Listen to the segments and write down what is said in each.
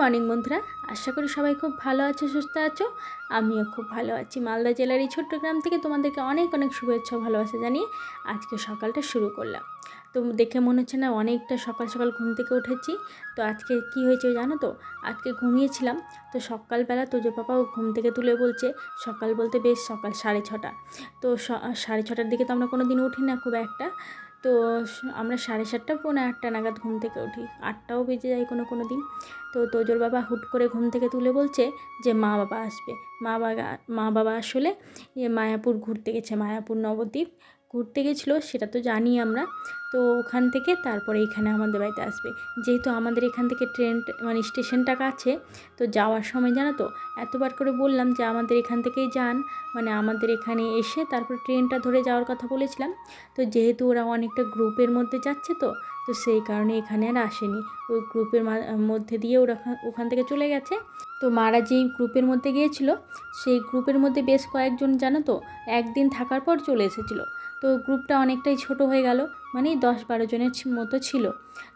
Morning বন্ধুরা। আশা করি সবাই খুব ভালো আছো, সুস্থ আছো। আমিও খুব ভালো আছি। মালদা জেলার এই ছোট্ট গ্রাম থেকে তোমাদেরকে অনেক অনেক শুভেচ্ছা ভালোবাসা জানিয়ে আজকে সকালটা শুরু করলাম। তো দেখে মনে হচ্ছে না অনেকটা সকাল সকাল ঘুম থেকে উঠেছি। তো আজকে কি হয়েছে জানো তো? আজকে ঘুমিয়েছিলাম। তো সকালবেলা তোজো পাপাও ঘুম থেকে তুলে বলছে, সকাল বলতে বেশ সকাল সাড়ে ছটা। তো সাড়ে ছটার দিকে তো আমরা কোনো দিন উঠি না খুব একটা। তো আমরা সাড়ে সাতটা, পৌনে আটটা নাগাদ ঘুম থেকে উঠি। আটটাও বেজে যায় কোনো কোনো দিন। তো তোজোর বাবা হুট করে ঘুম থেকে তুলে বলছে যে, মা বাবা আসবে। মা বাবা মা বাবা আসলে মায়াপুর ঘুরতে গেছে, মায়াপুর নবদ্বীপ। ঘুরতে গেছিল, সেটা তো জানি আমরা। তো ওখান থেকে তারপরে এখানে আমাদের বাড়িতে আসবে। যেহেতু আমাদের এখান থেকে ট্রেন মানে স্টেশনটা কাছে, তো যাওয়ার সময় জানো তো, এতবার করে বললাম যে আমাদের এখান থেকেই যান। মানে আমাদের এখানে এসে তারপর ট্রেনটা ধরে যাওয়ার কথা বলেছিলাম। তো যেহেতু ওরা অনেকটা গ্রুপের মধ্যে যাচ্ছে তো তো সেই কারণে এখানে আর আসেনি। ওই গ্রুপের মধ্যে দিয়ে ওরা ওখান থেকে চলে গেছে। তো মারা যেই গ্রুপের মধ্যে গিয়েছিল, সেই গ্রুপের মধ্যে বেশ কয়েকজন জানো তো, একদিন থাকার পর চলে এসেছিল। তো গ্রুপটা অনেকটাই ছোট হয়ে গেল মানে দশ বারো জনের মতো ছিল।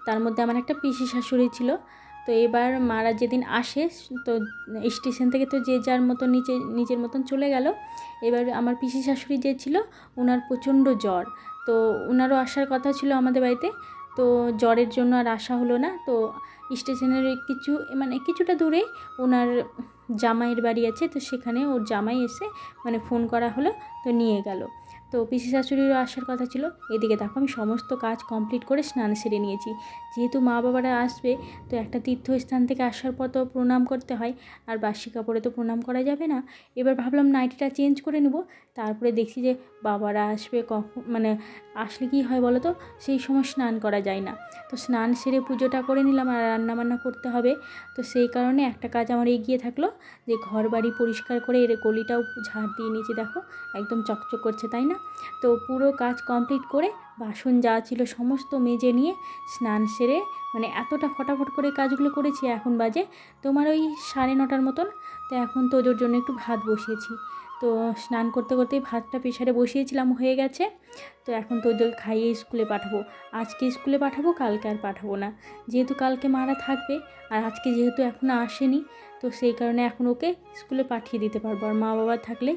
তার মধ্যে আমার একটা পিসি শাশুড়ি ছিল। তো এবার মারা যেদিন আসে, তো স্টেশন থেকে তো যে যার মতো নিচে, নিজের মতন চলে গেল। এবার আমার পিসি শাশুড়ি যে ছিল ওনার প্রচণ্ড জ্বর। তো ওনারও আসার কথা ছিল আমাদের বাড়িতে। তো জ্বরের জন্য আর আসা হলো না। তো স্টেশনের কিছু মানে কিছুটা দূরে ওনার জামাইয়ের বাড়ি আছে। তো সেখানে ওর জামাই এসে মানে ফোন করা হলো, তো নিয়ে গেল। তো পিসি শাশুড়িরও আসার কথা ছিল। এদিকে দেখো আমি সমস্ত কাজ কমপ্লিট করে স্নান সেরে নিয়েছি। যেহেতু মা বাবারা আসবে, তো একটা তীর্থস্থান থেকে আসার পর তো প্রণাম করতে হয়। আর বাসি কাপড়ে তো প্রণাম করা যাবে না। এবার ভাবলাম নাইটিটা চেঞ্জ করে নেব। তারপরে দেখছি যে বাবারা আসবে কখন মানে আসলে কি হয় বলো তো? সেই সময় স্নান করা যায় না। তো স্নান সেরে পুজোটা করে নিলাম আর রান্নাবান্না করতে হবে। তো সেই কারণে একটা কাজ আমার এগিয়ে থাকল যে ঘর বাড়ি পরিষ্কার করে এর গলিটাও ঝাড় দিয়ে নিয়েছি। দেখো একদম চকচক করছে, তাই না? তো পুরো কাজ কমপ্লিট করে বাসন যা ছিল সমস্ত মেজে নিয়ে স্নান সেরে মানে এতটা ফটাফট করে কাজগুলো করেছি এখন বাজে তোমার ওই সাড়ে নটার মতন। তো এখন তোজোর জন্য একটু ভাত বসিয়েছি। তো স্নান করতে করতেই ভাতটা প্রেশারে বসিয়েছিলাম, হয়ে গেছে। তো এখন তোজোকে খাইয়ে স্কুলে পাঠাবো। আজকে স্কুলে পাঠাবো, কালকে আর পাঠাবো না। যেহেতু কালকে মারা থাকবে আর আজকে যেহেতু এখনও আসেনি, তো সেই কারণে এখন ওকে স্কুলে পাঠিয়ে দিতে পারব। আর মা বাবা থাকলে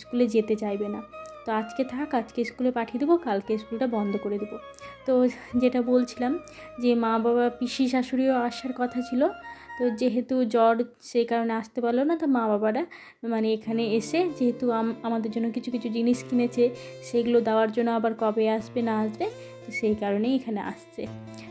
স্কুলে যেতে চাইবে না। তো আজকে থাক, আজকে স্কুলে পাঠিয়ে দেবো, কালকে স্কুলটা বন্ধ করে দেবো। তো যেটা বলছিলাম যে মা বাবা, পিসি শাশুড়িও আসার কথা ছিল, তো যেহেতু জ্বর সেই কারণে আসতে পারল না, তো মা বাবারা মানে এখানে এসে যেহেতু আম- আমাদের জন্য কিছু কিছু জিনিস কিনেছে, সেগুলো দেওয়ার জন্য আবার কবে আসবে, না আসবে, তো সেই কারণেই এখানে আসছে।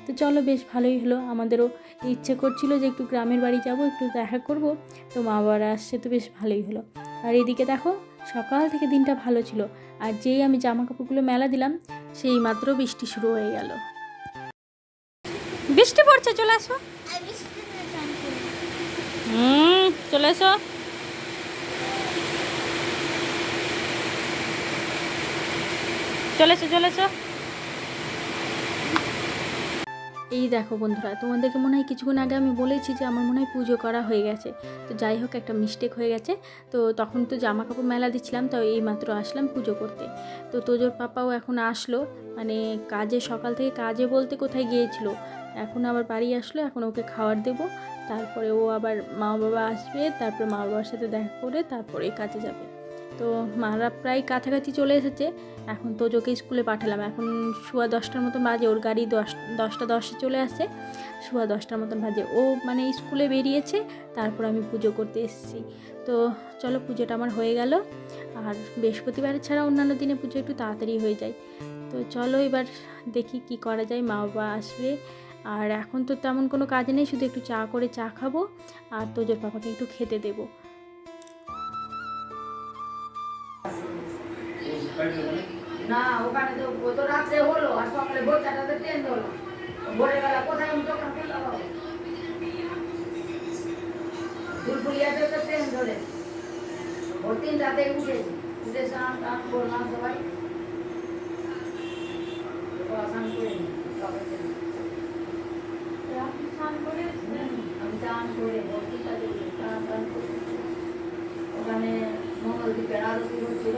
তো চলো বেশ ভালোই হলো, আমাদেরও ইচ্ছে করছিল যে একটু গ্রামের বাড়ি যাব, একটু দেখা করব, তো মা বাবারা আসছে তো বেশ ভালোই হলো। আর এদিকে দেখো সকাল থেকে দিনটা ভালো ছিল আর যেই আমি জামা কাপড়গুলো মেলা দিলাম, সেই মাত্র বৃষ্টি শুরু হয়ে গেল। বৃষ্টি পড়ছে, চলে আসো। হুম, চলে আসো চলে এসো চলে এসো। এই দেখো বন্ধুরা, তোমাদেরকে মনে হয় কিছুক্ষণ আগে আমি বলেছি যে আমার মনে হয় পুজো করা হয়ে গেছে। তো যাই হোক, একটা মিস্টেক হয়ে গেছে। তো তখন তো জামা কাপড় মেলা দিচ্ছিলাম, তো এই মাত্র আসলাম পুজো করতে। তো তোজোর পাপাও এখন আসলো মানে কাজে, সকাল থেকে কাজে বলতে কোথায় গিয়েছিল? এখন আবার বাড়ি আসলো, এখন ওকে খাবার দেবো। তারপরে ও আবার মা বাবা আসবে, তারপরে মা বাবার সাথে দেখা করে তারপরে কাজে যাবে। তো মারা প্রায় কাছাকাছি চলে এসেছে। এখন তো তোজোকে স্কুলে পাঠালাম। এখন সোয়া দশটার মতন বাজে, ওর গাড়ি দশ, দশটা দশে চলে আসে। সোয়া দশটার মতন বাজে। ও মানে স্কুলে বেরিয়েছে, তারপর আমি পুজো করতে এসেছি। তো চলো পুজোটা আমার হয়ে গেল। আর বৃহস্পতিবার ছাড়া অন্যান্য দিনে পুজো একটু তাড়াতাড়ি হয়ে যায়। তো চলো এবার দেখি কি করা যায়, মা বাবা আসবে। আর এখন তো তেমন কোনো কাজ নেই, শুধু একটু চা করে চা খাব। আর তোজোর পাপাকে একটু খেতে দেবো। না ওখানে তো ও তো রাত্রে হলো আর সকালে বোচাটাতে ট্রেন হলো ভোরবেলা কোথায় আমি দোকান খুললাম ফুলফুলিয়াতে তো ট্রেন ধরে। ভোর তিনটাতে উঠেছি। উঠে স্নান টান করলাম সবাই স্নান করে আমি ভোর তিনটাতে স্নান টান করে ওখানে মঙ্গলদ্বীপের আরতি হচ্ছিল।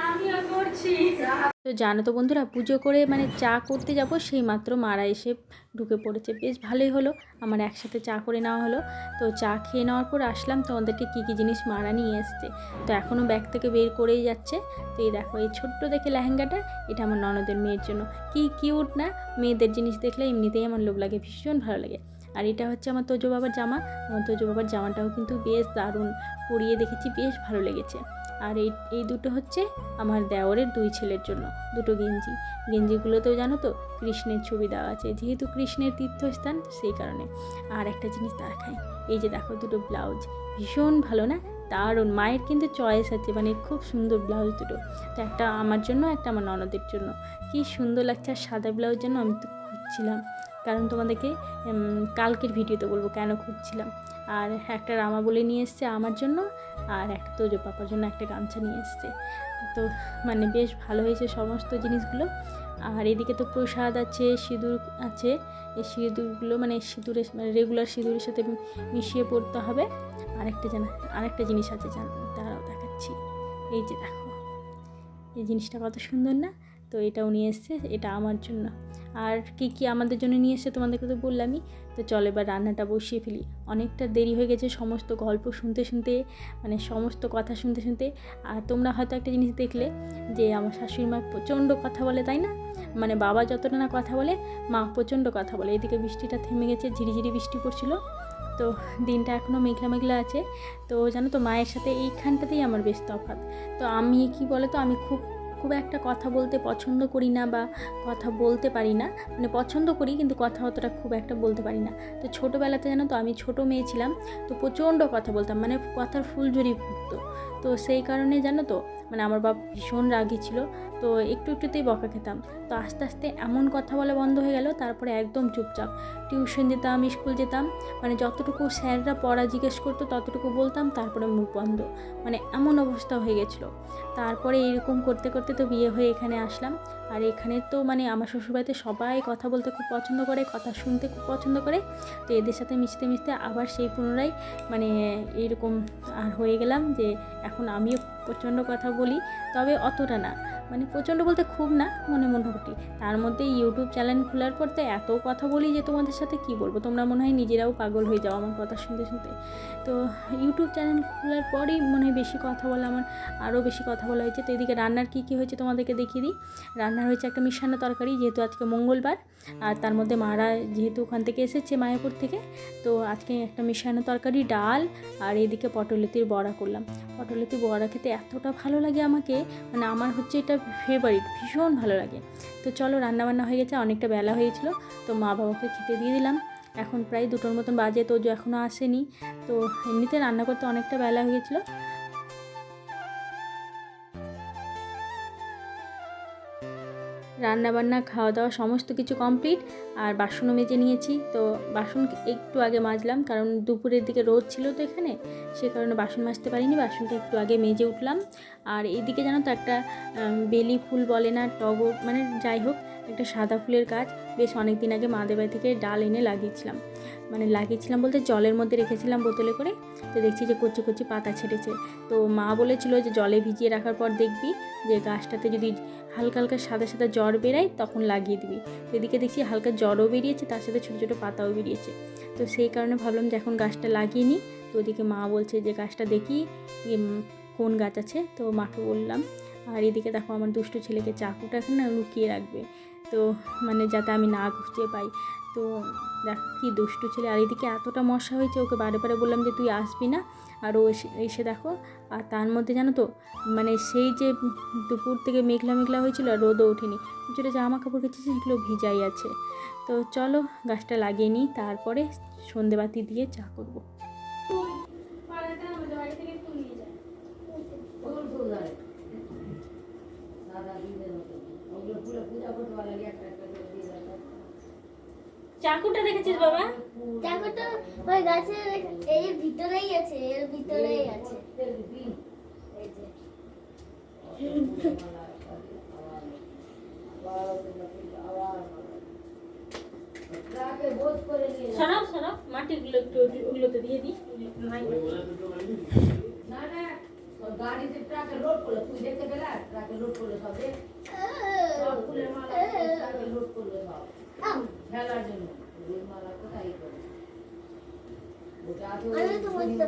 তো জানো তো বন্ধুরা, পুজো করে মানে চা করতে যাব, সেই মাত্র মারা এসে ঢুকে পড়েছে। বেশ ভালোই হলো, আমার একসাথে চা করে নেওয়া হলো। তো চা খেয়ে নেওয়ার পর আসলাম, তোমাদেরকে কী কী জিনিস মারা নিয়ে এসছে। তো এখনও ব্যাগ থেকে বের করেই যাচ্ছে। তো এই দেখো, এই ছোট্ট দেখে লেহেঙ্গাটা, এটা আমার ননদের মেয়ের জন্য। কি কিউট না, মেয়েদের জিনিস দেখলে এমনিতেই আমার লোভ লাগে, ভীষণ ভালো লাগে। আর এটা হচ্ছে আমার তোজো বাবার জামা, আমার তোজো বাবার জামাটাও কিন্তু বেশ দারুণ, পরিয়ে দেখেছি, বেশ ভালো লেগেছে। আর এই এই দুটো হচ্ছে আমার দেওরের দুই ছেলের জন্য, দুটো গেঞ্জি। গেঞ্জিগুলোতেও জানো তো কৃষ্ণের ছবি দেওয়া আছে, যেহেতু কৃষ্ণের তীর্থস্থান সেই কারণে। আর একটা জিনিস তার এই যে দেখো দুটো ব্লাউজ, ভীষণ ভালো না? দারুণ, মায়ের কিন্তু চয়েস আছে মানে খুব সুন্দর ব্লাউজ দুটো। তো একটা আমার জন্য, একটা আমার ননদের জন্য। কি সুন্দর লাগছে, আর সাদা ব্লাউজ জন্য আমি তো খুঁজছিলাম। কারণ তোমাদেরকে কালকের ভিডিওতে বলব কেন খুঁজছিলাম। আর একটা রামা বলে নিয়ে এসছে আমার জন্য আর একটা যে পাপার জন্য একটা গামছা নিয়ে এসছে। তো মানে বেশ ভালো হয়েছে সমস্ত জিনিসগুলো। আর এদিকে তো প্রসাদ আছে, সিঁদুর আছে। এই সিঁদুরগুলো মানে সিঁদুরের মানে রেগুলার সিঁদুরের সাথে মিশিয়ে পড়তে হবে। আরেকটা জানা, আরেকটা জিনিস আছে তারাও দেখাচ্ছি। এই যে দেখো, এই জিনিসটা কত সুন্দর না? তো এটাও নিয়ে এসছে, এটা আমার জন্য। আর কি কি আমাদের জন্য নিয়ে এসছে তোমাদেরকে তো বললামই। তো চল এবার রান্নাটা বসিয়ে ফেলি। অনেকটা দেরি হয়ে গেছে সমস্ত গল্প শুনতে শুনতে মানে সমস্ত কথা শুনতে শুনতে। আর তোমরা হয়তো একটা জিনিস দেখলে যে আমার শাশুড়ি মা প্রচণ্ড কথা বলে, তাই না? মানে বাবা যতটা না কথা বলে, মা প্রচণ্ড কথা বলে। এদিকে বৃষ্টিটা থেমে গেছে, ঝিরিঝিরি বৃষ্টি পড়ছিল। তো দিনটা এখনও মেঘলা মেঘলা আছে। তো জানো তো, মায়ের সাথে এইখানটাতেই আমার বেশ তফাৎ। তো আমি কি বলে তো আমি খুব খুব একটা কথা বলতে পছন্দ করি না বা কথা বলতে পারি না। মানে পছন্দ করি কিন্তু কথা অতটা খুব একটা বলতে পারি না। তো ছোটোবেলাতে জানো তো আমি ছোটো মেয়ে ছিলাম, তো প্রচণ্ড কথা বলতাম। মানে কথার ফুলঝুরি ফুটতো। তো সেই কারণে জানো তো মানে আমার বাপ ভীষণ রাগি ছিল, তো একটু একটুতেই বকা খেতাম। তো আস্তে আস্তে এমন কথা বলা বন্ধ হয়ে গেল, তারপরে একদম চুপচাপ। টিউশন যেতাম, স্কুল যেতাম মানে যতটুকু স্যাররা পড়া জিজ্ঞেস করতো ততটুকু বলতাম, তারপরে মুখ বন্ধ। মানে এমন অবস্থা হয়ে গেছিল। তারপরে এরকম করতে করতে তো বিয়ে হয়ে এখানে আসলাম। আর এখানে তো মানে আমার শ্বশুরবাড়িতে সবাই কথা বলতে খুব পছন্দ করে, কথা শুনতে খুব পছন্দ করে। তো এদের সাথে মিশতে মিশতে আবার সেই পুনরায় মানে এরকম আর হয়ে গেলাম যে এখন আমিও প্রচণ্ড কথা বলি, তবে অতটা না। মানে প্রচণ্ড বলতে খুব না, মনে মোটামুটি তার মধ্যে ইউটিউব চ্যানেল খোলার পর তো এত কথা বলি যে তোমাদের সাথে কি বলব? তোমরা মনে হয় নিজেরাও পাগল হয়ে যাও আমার কথা শুনতে শুনতে। তো ইউটিউব চ্যানেল খোলার পরেই মনে হয় বেশি কথা বলা আমার, আরও বেশি কথা বলা হয়েছে। তো এদিকে রান্নার কী কী হয়েছে তোমাদেরকে দেখিয়ে দিই। রান্নার হয়েছে একটা মিষ্টান্ন তরকারি, যেহেতু আজকে মঙ্গলবার। আর তার মধ্যে মারা যেহেতু ওখান থেকে এসেছে মায়াপুর থেকে, তো আজকে একটা মিষ্টান্ন তরকারি, ডাল আর এদিকে পটলতির বড়া করলাম। পটলতির বড়া খেতে এতটা ভালো লাগে আমাকে মানে আমার হচ্ছে এটা ফেভারিট ভীষণ ভালো লাগে। তো চলো রান্নাবান্না হয়ে গেছে, অনেকটা বেলা হয়েছিল তো মা বাবাকে খেতে দিয়ে দিলাম। এখন প্রায় দুটোর মতন বাজে তো এখনও আসেনি। তো এমনিতে রান্না করতে অনেকটা বেলা হয়ে গেছিল রান্না বান্না খাওয়া দাওয়া সমস্ত কিছু কমপ্লিট আর বাসনও মেজে নিয়েছি, তো বাসন একটু আগে মাজলাম, কারণ দুপুরের দিকে রোদ ছিল তো এখানে, সে কারণে বাসন মাজতে পারিনি, বাসনটা একটু আগে মেজে উঠলাম। আর এইদিকে জানো তো একটা বেলি ফুল বলে না, টগর মানে যাই হোক, একটা সাদা ফুলের গাছ, বেশ অনেক দিন আগে মাদের বাড়ি থেকে ডাল এনে লাগিয়েছিলাম। মানে লাগিয়েছিলাম বলতে জলের মধ্যে রেখেছিলাম বোতলে করে, তো দেখছি যে কচি কচি পাতা ছেড়েছে। তো মা বলেছিল যে জলে ভিজিয়ে রাখার পর দেখবি যে গাছটাতে যদি হালকা হালকা সাদা সাদা জ্বর বেরায়, তখন লাগিয়ে দিবি। তো এদিকে দেখছি হালকা জ্বরও বেরিয়েছে, তার সাথে ছোটো ছোটো পাতাও বেরিয়েছে। তো সেই কারণে ভাবলাম যে এখন গাছটা লাগিয়ে নিই। তো ওদিকে মা বলছে যে গাছটা দেখি কোন গাছ আছে। তো মাকে বললাম, আর এদিকে দেখো আমার দুষ্টু ছেলেকে চাকুটা এখন না লুকিয়ে রাখবে। তো মানে যাতে আমি না খুঁজে পাই। তো দেখ কি দুষ্টু ছেলে আর এদিকে এতটা মশা হয়েছে ওকে বারে বারে বললাম যে তুই আসবি না আর ও এসে এসে দেখো আর তার মধ্যে জানো তো মানে সেই যে দুপুর থেকে মেঘলা মেঘলা হয়েছিল আর রোদও ওঠেনি যেটা জামা কাপড় কেচেছি সেগুলো ভিজাই আছে তো চলো গাছটা লাগিয়ে নিই তারপরে সন্ধেবাতি দিয়ে চা করব দিনের মতো ওগুলো ফুলে পূজা করতে একটা একটা করে দিয়ে রাখা চাকুটা দেখেছিস বাবা? চাকুটা ওই গাছের এই ভিতরেই আছে এর ভিতরেই আছে। সরাও সরাও মাটিগুলো একটু ওগুলোতে দিয়ে দিই। না না গাড়িতে ট্রাকে লোড করল তুই দেখতে পেলা? ট্রাকে লোড করল সবে সব ফুলের মালা ট্রাকে লোড করল সব। খেলার জন্য। ওই মালা কোথায় করে ওটা নিচে।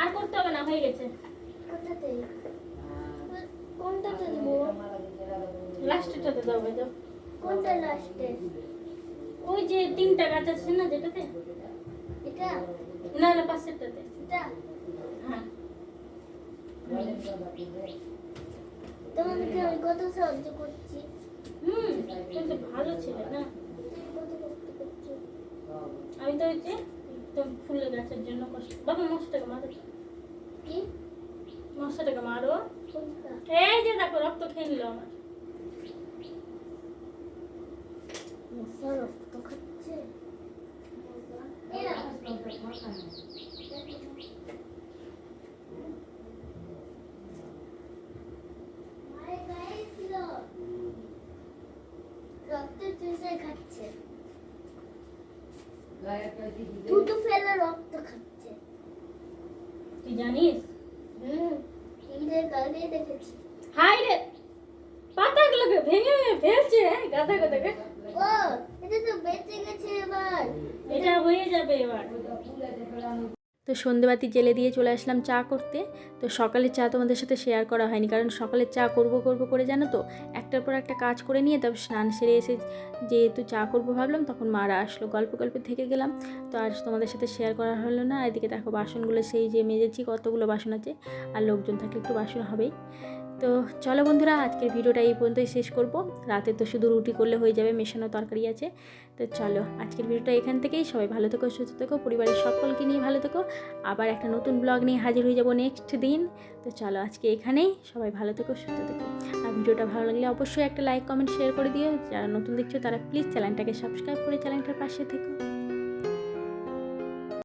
আর করতে হবে। না হয়ে গেছে? হ্যাঁ। কোনটাতে দেবো? দাও ভাই দাও কোনটা লাস্টে? ওই যে তিনটা গাছ আছে না যেটাতে? এটা? না না পাশেরটাতে। এটা? হ্যাঁ? তোমাদেরকে আমি কত সাহায্য করছি? হুম কিন্তু ভালো ছিল না? তুমি আমি তো ওই যে একদম ফুলের গাছের জন্য কষ্ট বাবা মশটাকে মারো। কি? মশাটাকে মারো। কোনটা? এই যে দেখো রক্ত খেয়ে নিল আমার। মশা রক্ত খাচ্ছে এরা আকাশটা ফাঁকা না। মায়ের গায়ে ছিল রক্ত চুষে খাচ্ছে গায়ে একটা কি দিবে? দুটো ফেলে রক্ত খাচ্ছে। তুই জানিস? হুম দেখেছি। হাই রে! পাতাগুলোকে ভেঙে ভেঙে ফেলছে হ্যাঁ, গাদা গাদাকে ও এটা তো বেঁচে গেছে এবার। এটা হয়ে যাবে এবার। তো সন্ধেবাতি জেলে দিয়ে চলে আসলাম চা করতে। তো সকালের চা তোমাদের সাথে শেয়ার করা হয়নি, কারণ সকালের চা করব করব করে জানো তো? একটার পর একটা কাজ করে নিয়ে তারপর স্নান সেরে এসে যেহেতু চা করব ভাবলাম, তখন মারা আসলো। গল্প গল্পে থেকে গেলাম, তো আর তোমাদের সাথে শেয়ার করা হলো না। এদিকে দেখো বাসনগুলো সেই যে মেজেছি, কতগুলো বাসন আছে, আর লোকজন থাকলে একটু বাসন হবেই। তো চলো বন্ধুরা, আজকের ভিডিওটা এই পর্যন্তই শেষ করব। রাতে তো শুধু রুটি করলে হয়ে যাবে, মেশানো তরকারি আছে। তো চলো, আজকের ভিডিওটা এখান থেকেই। সবাই ভালো থেকো, সুস্থ থেকো, পরিবারের সকলকে নিয়ে ভালো থেকো। আবার একটা নতুন ব্লগ নিয়ে হাজির হয়ে যাব নেক্সট দিন। তো চলো, আজকে এখানেই। সবাই ভালো থেকো, সুস্থ থেকো। আর ভিডিওটা ভালো লাগলে অবশ্যই একটা লাইক কমেন্ট শেয়ার করে দিও। যারা নতুন দেখছ, তারা প্লিজ চ্যানেলটাকে সাবস্ক্রাইব করে চ্যানেলটার পাশে থেকো।